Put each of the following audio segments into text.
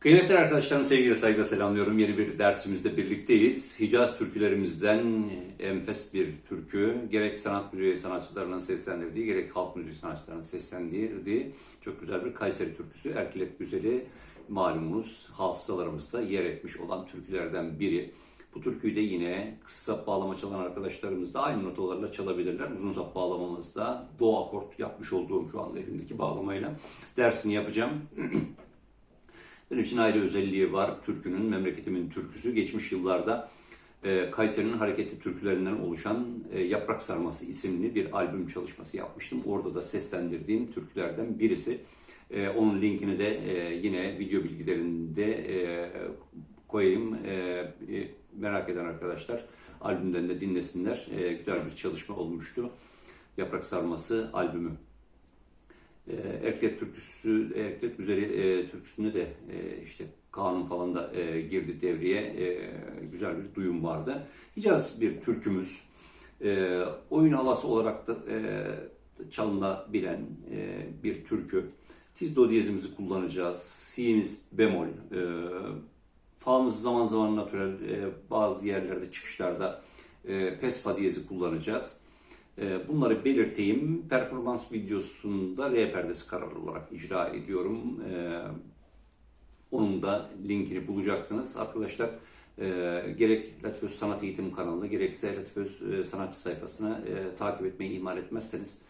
Kıymetli arkadaşlarım sevgiyle saygıyla selamlıyorum. Yeni bir dersimizde birlikteyiz. Hicaz türkülerimizden enfes bir türkü. Gerek sanat müziği sanatçılarının seslendirdiği, gerek halk müziği sanatçılarının seslendirdiği çok güzel bir Kayseri türküsü. Erkilet Güzeli malumunuz hafızalarımızda yer etmiş olan türkülerden biri. Bu türküyü de yine kısa bağlama çalan arkadaşlarımız da aynı notalarla çalabilirler. Uzun sap bağlamamızda do akort yapmış olduğum şu anda elimdeki bağlamayla dersini yapacağım. Benim için ayrı özelliği var. Türkünün, memleketimin türküsü. Geçmiş yıllarda e, Kayseri'nin hareketli türkülerinden oluşan e, Yaprak Sarması isimli bir albüm çalışması yapmıştım. Orada da seslendirdiğim türkülerden birisi. E, onun linkini de e, yine video bilgilerinde e, koyayım. E, e, merak eden arkadaşlar albümden de dinlesinler. E, güzel bir çalışma olmuştu. Yaprak Sarması albümü. Erklet türküsü, Erklet Güzeli e, türküsünde de e, işte kanun falan da e, girdi devreye. E, güzel bir duyum vardı. Hicaz bir türkümüz. E, oyun havası olarak da e, çalınabilen e, bir türkü. Tiz do diyezimizi kullanacağız. Si'miz bemol. E, fa'mız zaman zaman natürel. E, bazı yerlerde çıkışlarda e, pes fa diyezi kullanacağız. Ee, Bunları belirteyim. Performans videosunda R perdesi kararı olarak icra ediyorum. Ee, Onun da linkini bulacaksınız. Arkadaşlar e, gerek Latiföz Sanat Eğitim kanalını gerekse Latiföz e, sanatçı sayfasını e, takip etmeyi ihmal etmezseniz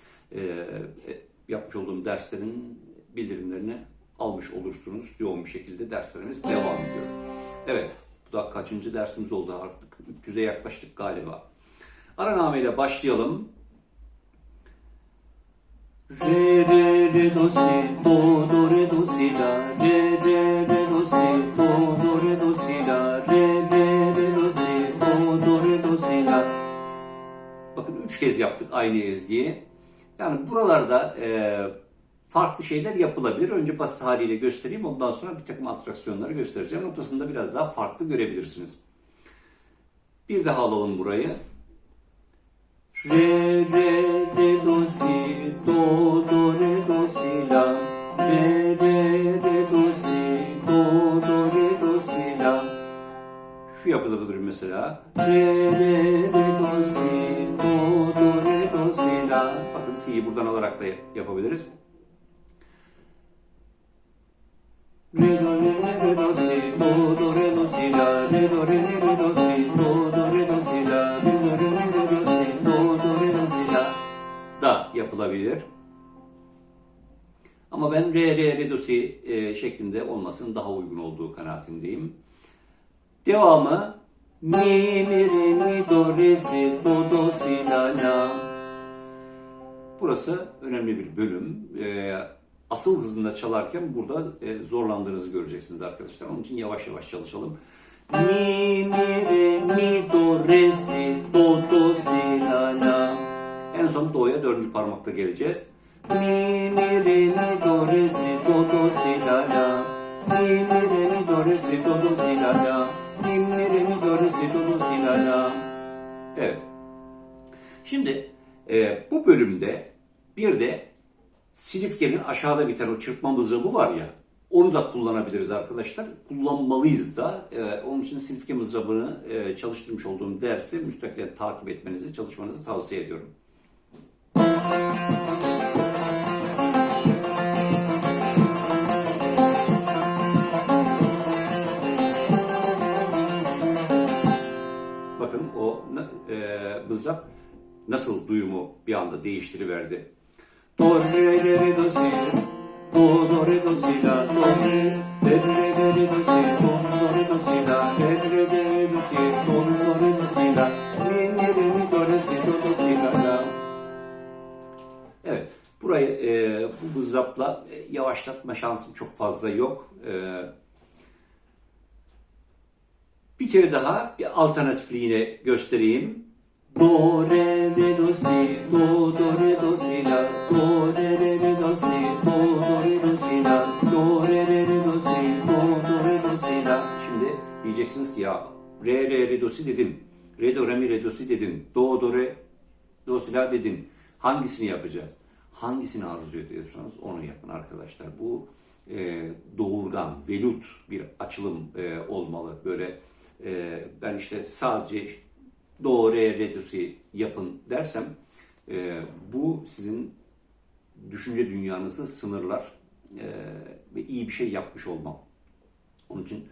yapmış olduğum derslerin bildirimlerini almış olursunuz. Yoğun bir şekilde derslerimiz devam ediyor. Evet, bu da kaçıncı dersimiz oldu artık? 300'e yaklaştık galiba. Araname ile başlayalım. Re re re do si do do re do si la re re re do si do do re do si la re re re do si do do re do si la Bakın üç kez yaptık aynı ezgiyi. Yani buralarda e, farklı şeyler yapılabilir. Önce basit haliyle göstereyim. Ondan sonra bir takım atraksiyonları göstereceğim. Noktasında biraz daha farklı görebilirsiniz. Bir daha alalım burayı. Re re re do si do do re do si la re re re do si do do re do si la Şu yapılabilir mesela. re re re do si do do re do si la Bakın C'yi buradan alarak da yapabiliriz. Si e, şeklinde olmasının daha uygun olduğu kanaatindeyim. Devamı mi mi re mi do re si do do si la la Burası önemli bir bölüm. Ee, asıl hızında çalarken burada e, zorlandığınızı göreceksiniz arkadaşlar. Onun için yavaş yavaş çalışalım. mi mi re mi do re si do do si la la En son do'ya dördüncü parmakta geleceğiz. Mi mi re mi do re si do do si la la mi mi re mi do re si do do si la la mi mi re mi do re si do do si la la Evet. Şimdi e, bu bölümde bir de silifkenin aşağıda biten o çırpma mızrabı var ya onu da kullanabiliriz arkadaşlar. Kullanmalıyız da. E, onun için silifke mızrabını e, çalıştırmış olduğum dersi müstakil takip etmenizi, çalışmanızı tavsiye ediyorum. Nasıl duyumu bir anda değiştiriverdi. Evet, burayı e, bu mızrapla e, yavaşlatma şansım çok fazla yok. E, bir kere daha bir alternatifli yine göstereyim. Do re re do si do do re do si la do re re re do si do do re do si la do re re re do si do do re do si la Şimdi diyeceksiniz ki ya re re re do si dedin. Re do re mi re do si dedin. Do do re do si la dedin. Hangisini yapacağız? Hangisini arzu ediyorsanız onu yapın arkadaşlar. Bu e, doğurgan, velut bir açılım e, olmalı. Böyle e, ben işte sadece do, re, re, do, si yapın dersem e, bu sizin düşünce dünyanızı sınırlar e, ve iyi bir şey yapmış olmam. Onun için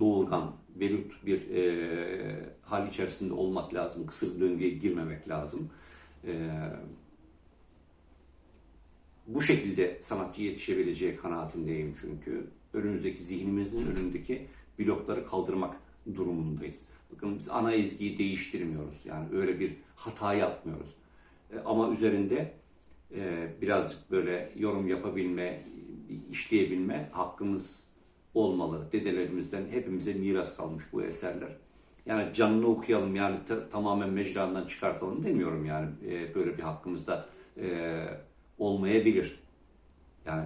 doğurgan, velut bir e, hal içerisinde olmak lazım. Kısır döngüye girmemek lazım. E, bu şekilde sanatçı yetişebileceği kanaatindeyim çünkü. Önümüzdeki zihnimizin önündeki blokları kaldırmak durumundayız. Bakın biz ana ezgiyi değiştirmiyoruz. Yani öyle bir hata yapmıyoruz. E, ama üzerinde e, birazcık böyle yorum yapabilme, işleyebilme hakkımız olmalı. Dedelerimizden hepimize miras kalmış bu eserler. Yani canlı okuyalım yani ta- tamamen mecrandan çıkartalım demiyorum yani E, böyle bir hakkımız da e, olmayabilir. Yani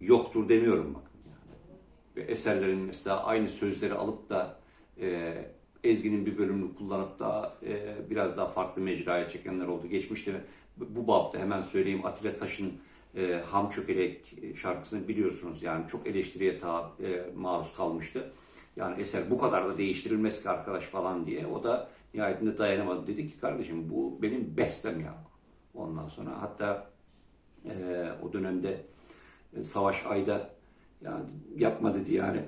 yoktur demiyorum bakın. Yani. Ve eserlerin mesela aynı sözleri alıp da e, Ezgi'nin bir bölümünü kullanıp da e, biraz daha farklı mecraya çekenler oldu. Geçmişte bu babda hemen söyleyeyim Atilla Taş'ın e, Ham Çökelek şarkısını biliyorsunuz. Yani çok eleştiriye ta, e, maruz kalmıştı. Yani eser bu kadar da değiştirilmez ki arkadaş falan diye. O da nihayetinde dayanamadı. Dedi ki kardeşim bu benim bestem ya. Ondan sonra hatta e, o dönemde e, Savaş Ay'da yani yapma dedi yani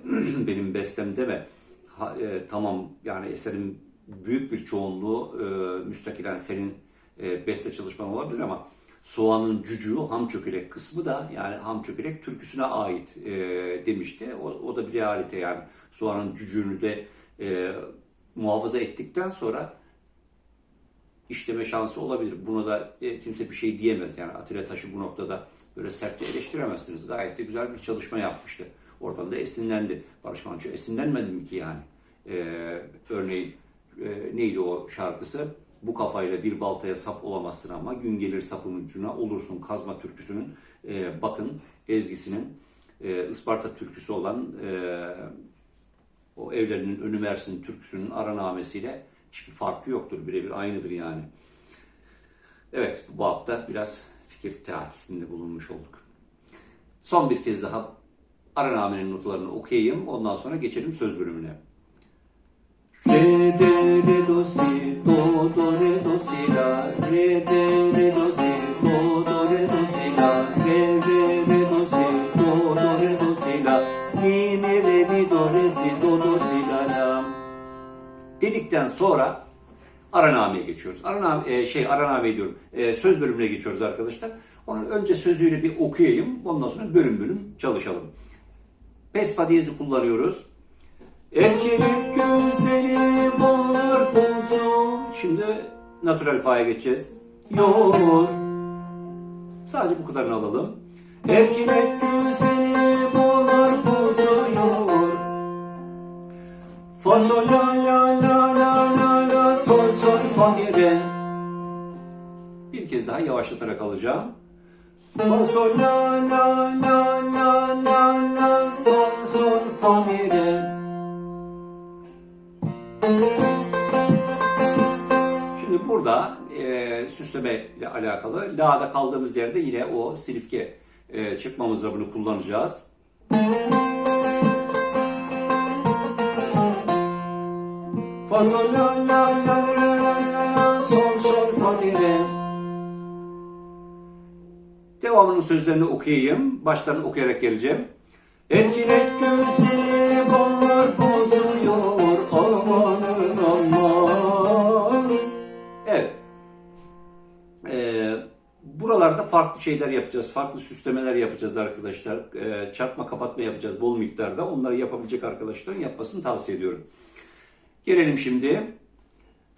benim bestem deme. E, tamam yani eserin büyük bir çoğunluğu e, müstakilen senin e, beste çalışman olabilir ama soğanın cücüğü ham çökelek kısmı da yani ham çökelek türküsüne ait e, demişti. O, o da bir realite yani soğanın cücüğünü de e, muhafaza ettikten sonra işleme şansı olabilir. Buna da e, kimse bir şey diyemez. Yani Atilla Taş'ı bu noktada böyle sertçe eleştiremezsiniz. Gayet de güzel bir çalışma yapmıştı. Oradan da esinlendi. Barış Manço esinlenmedi mi ki yani? E, örneğin e, neydi o şarkısı? Bu kafayla bir baltaya sap olamazsın ama gün gelir sapın ucuna olursun kazma türküsünün e, bakın ezgisinin e, Isparta türküsü olan e, o evlerinin önü versin türküsünün aranamesiyle hiçbir farkı yoktur. Birebir aynıdır yani. Evet bu hafta biraz fikir teatisinde bulunmuş olduk. Son bir kez daha aranamenin notlarını okuyayım. Ondan sonra geçelim söz bölümüne. Re de re do si do do re do si la re de re do si do do re do si la re re re do si do do re do si la mi mi re mi do re si do do si la la Dedikten sonra aranameye geçiyoruz. Araname, e, şey araname diyorum. E, söz bölümüne geçiyoruz arkadaşlar. Onun önce sözüyle bir okuyayım. Ondan sonra bölüm bölüm çalışalım. Pes fa diyezi kullanıyoruz. Erkelik güzeli bağlar bozu Şimdi natural fa'ya geçeceğiz. yor Sadece bu kadarını alalım. Erkelik güzeli bağlar bozuyor Fa sol la la la la la la sol sol fa mi re Bir kez daha yavaşlatarak alacağım. Fa sol la la la e, süsleme ile alakalı la'da kaldığımız yerde yine o silifke e, çıkmamızla bunu kullanacağız. Fa sol la la la la la sol sol fa mi re Devamının sözlerini okuyayım. Baştan okuyarak geleceğim. Erkek gözleri farklı şeyler yapacağız. Farklı süslemeler yapacağız arkadaşlar. Ee, çarpma kapatma yapacağız bol miktarda. Onları yapabilecek arkadaşların yapmasını tavsiye ediyorum. Gelelim şimdi.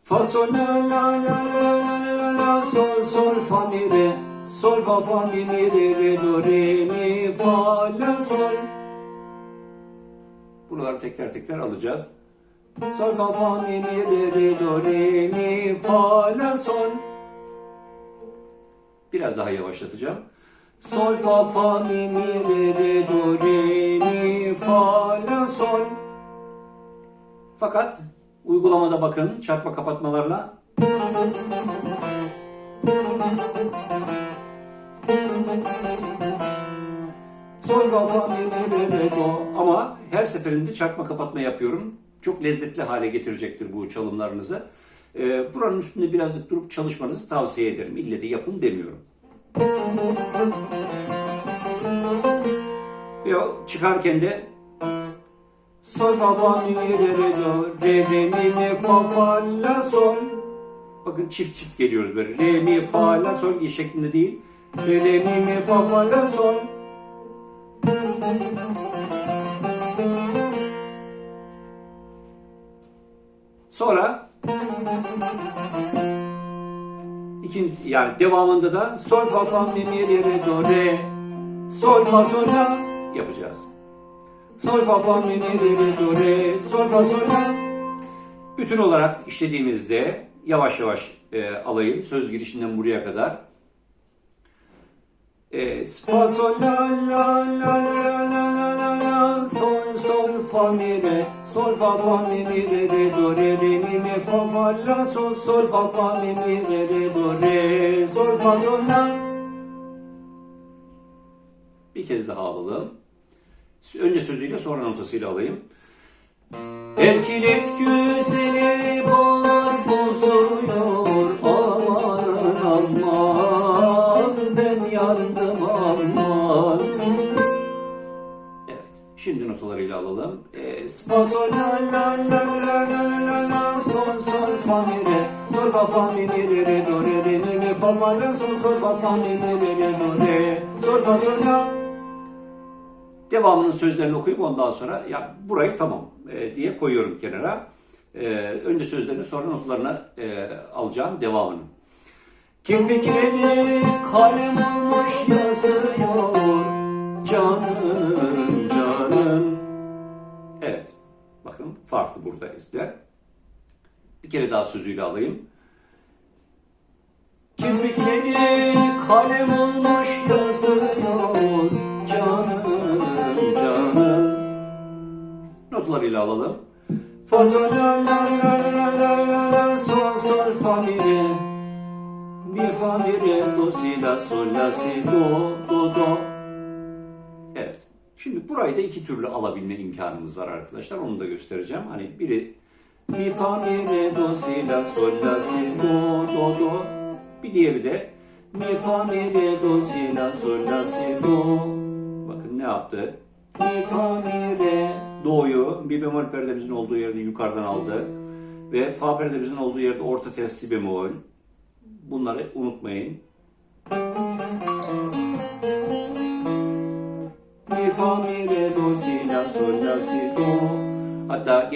Fa sol la la la la la sol sol fa mi re Sol fa fa mi mi re re do re mi fa la sol Buraları tekrar tekrar alacağız. Sol fa fa mi mi re re do re mi fa la sol Biraz daha yavaşlatacağım. Sol fa fa mi mi re re do re mi fa la sol Fakat uygulamada bakın çarpma kapatmalarla sol fa fa mi mi re re do. Ama her seferinde çarpma kapatma yapıyorum. Çok lezzetli hale getirecektir bu çalımlarınızı. Ee, buranın üstünde birazcık durup çalışmanızı tavsiye ederim. İlle de yapın demiyorum. Ve çıkarken de Sol fa mi re do. Re re mi mi fa fa la sol. bakın çift çift geliyoruz böyle. Re, mi, fa, la, sol şeklinde değil. Re re mi mi fa fa la sol. Yani devamında da sol fa fa mi mi re re do re sol fa sol la yapacağız. Sol fa fa mi mi re re do re sol fa sol la. Bütün olarak işlediğimizde yavaş yavaş e, alayım söz girişinden buraya kadar. E, fa sol la la la la la la la sol sol fa mi re sol fa fa mi mi re re do re re mi mi fa fa la sol sol fa fa mi mi re re do re sol fa sol la bir kez daha alalım. Önce sözüyle sonra notasıyla alayım. Erkilet güzeli bağlar bozuyor aman aman ben yandım aman. Şimdi notalarıyla alalım. Ee, fa sol la la la la la la la sol sol fa mi re sol fa fa mi mi re re do re re mi mi fa fa la sol sol fa fa mi mi re re do re sol fa sol la Devamının sözlerini okuyup ondan sonra ya burayı tamam e, diye koyuyorum kenara. E, önce sözlerini sonra notlarını e, alacağım devamını. Kirpikleri kalem olmuş yazıyor kere daha sözüyle alayım. Kirpikleri kalem olmuş yazıyor canım canım Notlarıyla alalım. Fa sol sol fa mi mi fa mi re do si sol la si do do do Evet. Şimdi burayı da iki türlü alabilme imkanımız var arkadaşlar. Onu da göstereceğim. Hani biri mi fa mi re do si la sol la si do do do bir diğeri de Mi fa mi re do si la sol la si do bakın ne yaptı? Mi fa mi re Do'yu bir bemol perdemizin olduğu yerde yukarıdan aldı. Ve fa perdemizin olduğu yerde orta tel bemol. Bunları unutmayın.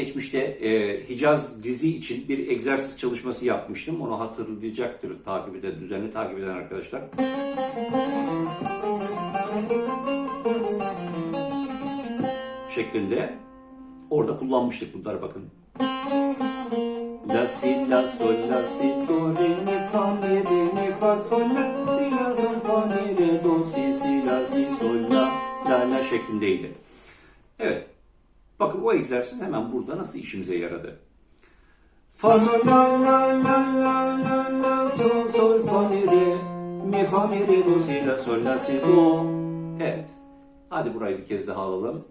Geçmişte e, Hicaz dizi için bir egzersiz çalışması yapmıştım. Onu hatırlayacaktır takip eden, düzenli takip eden arkadaşlar. Şeklinde. Orada kullanmıştık bunları bakın. La si la sol la si do re mi fa mi re mi fa sol la si la sol fa mi re do si si la si sol la La la şeklindeydi. Evet. Bakın o egzersiz hemen burada nasıl işimize yaradı. Fa sol la la la la la la sol sol fa mi re mi fa mi re do si la sol la si do Evet. Hadi burayı bir kez daha alalım.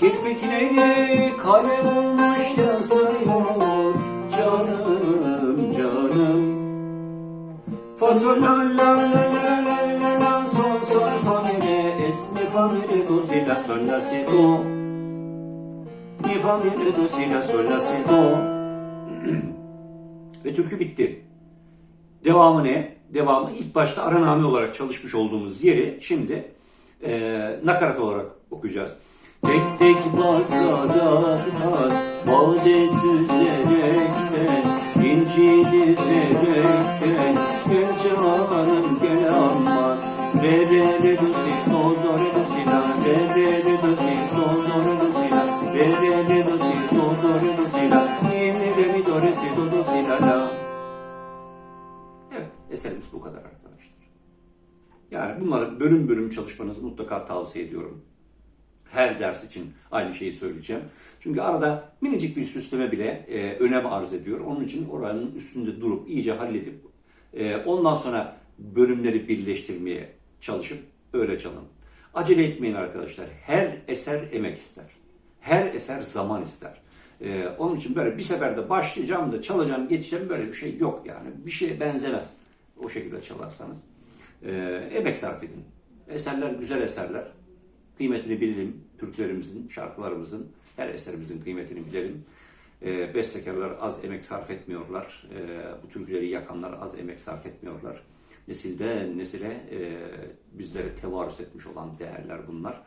Kirpikleri kalem olmuş yazıyor canım canım Fa sol la la la la la la la sol sol fa mi re es mi fa mi re do si la sol la si do Mi fa mi re do si la sol la si do Ve türkü bitti. Devamı ne? Devamı ilk başta araname olarak çalışmış olduğumuz yeri şimdi eee nakarat olarak okuyacağız. Tek tek basaraklar Bade süzerekten İnci dizerekten Gel canım gel aman Re re re bölüm çalışmanızı mutlaka tavsiye ediyorum. Her ders için aynı şeyi söyleyeceğim. Çünkü arada minicik bir süsleme bile e, önem arz ediyor. Onun için oranın üstünde durup iyice halledip e, ondan sonra bölümleri birleştirmeye çalışıp öyle çalın. Acele etmeyin arkadaşlar. Her eser emek ister. Her eser zaman ister. Ee, onun için böyle bir seferde başlayacağım da çalacağım, geçeceğim böyle bir şey yok yani. Bir şeye benzemez. O şekilde çalarsanız. Ee, emek sarf edin. Eserler güzel eserler. Kıymetini bilelim. Türklerimizin, şarkılarımızın, her eserimizin kıymetini bilelim. Ee, bestekarlar az emek sarf etmiyorlar. Ee, bu türküleri yakanlar az emek sarf etmiyorlar. Nesilden nesile e, bizlere tevarüs etmiş olan değerler bunlar.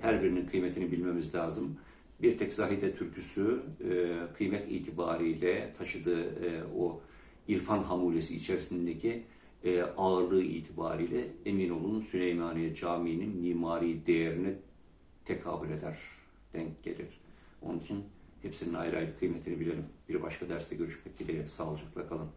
Her birinin kıymetini bilmemiz lazım. Bir tek Zahide türküsü e, kıymet itibariyle taşıdığı e, o irfan hamulesi içerisindeki e, ağırlığı itibariyle emin olun Süleymaniye Camii'nin mimari değerine tekabül eder, denk gelir. Onun için hepsinin ayrı ayrı kıymetini bilelim. Bir başka derste görüşmek dileğiyle. Sağlıcakla kalın.